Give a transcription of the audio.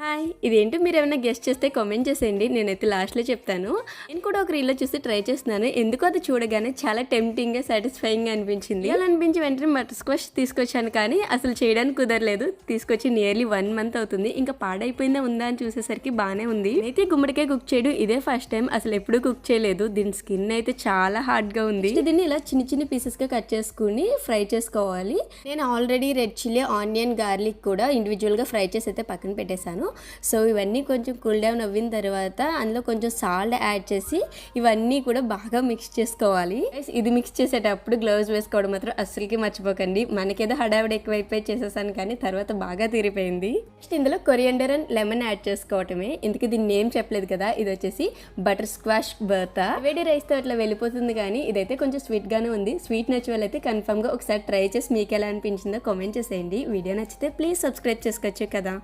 Hi. Hi. ఇదేంటో మీరు ఏమైనా గెస్ట్ చేస్తే కామెంట్ చేసేయండి. నేనైతే లాస్ట్లో చెప్తాను. నేను కూడా ఒక రీల్లో చూసి ట్రై చేస్తున్నాను. ఎందుకు అది చూడగానే చాలా టెంప్టింగ్గా సాటిస్ఫైయింగ్గా అనిపించింది. అలా అనిపించి వెంటనే బటర్ స్క్వాష్ తీసుకొచ్చాను కానీ అసలు చేయడానికి కుదరలేదు. తీసుకొచ్చి నియర్లీ వన్ మంత్ అవుతుంది. ఇంకా పాడైపోయిందా ఉందా అని చూసేసరికి బాగానే ఉంది. అయితే గుమ్మడికాయ కుక్ చేయడం ఇదే ఫస్ట్ టైం అసలు ఎప్పుడూ కుక్ చేయలేదు. దీని స్కిన్ అయితే చాలా హార్డ్గా ఉంది. దీన్ని ఇలా చిన్న చిన్న పీసెస్గా కట్ చేసుకుని ఫ్రై చేసుకోవాలి. నేను already red chilli onion garlic కూడా ఇండివిజువల్గా ఫ్రై చేసి అయితే పక్కన పెట్టేశాను. సో ఇవన్నీ కొంచెం కూల్ డౌన్ అవ్విన తర్వాత అందులో కొంచెం సాల్ట్ యాడ్ చేసి ఇవన్నీ కూడా బాగా మిక్స్ చేసుకోవాలి. ఇది మిక్స్ చేసేటప్పుడు గ్లౌజ్ వేసుకోవడం మాత్రం అస్సలకి మర్చిపోకండి. మనకేదో హడావిడి ఎక్కువైపోయి చేసేసాను కానీ తర్వాత బాగా తీరిపోయింది. నెక్స్ట్ ఇందులో కొరియండర్ అండ్ లెమన్ యాడ్ చేసుకోవటమే. ఇందుకు దీన్ని ఏం చెప్పలేదు కదా. ఇది వచ్చేసి బటర్ స్క్వాష్ బర్తా వేడి రైస్తో అట్లా వెళ్ళిపోతుంది కానీ ఇదైతే కొంచెం స్వీట్గానే ఉంది. స్వీట్ నచ్చి వాళ్ళైతే కన్ఫర్మ్గా ఒకసారి ట్రై చేసి మీకు ఎలా అనిపించిందో కామెంట్ చేసేయండి. వీడియో నచ్చితే ప్లీజ్ సబ్స్క్రైబ్ చేసుకోవచ్చు కదా.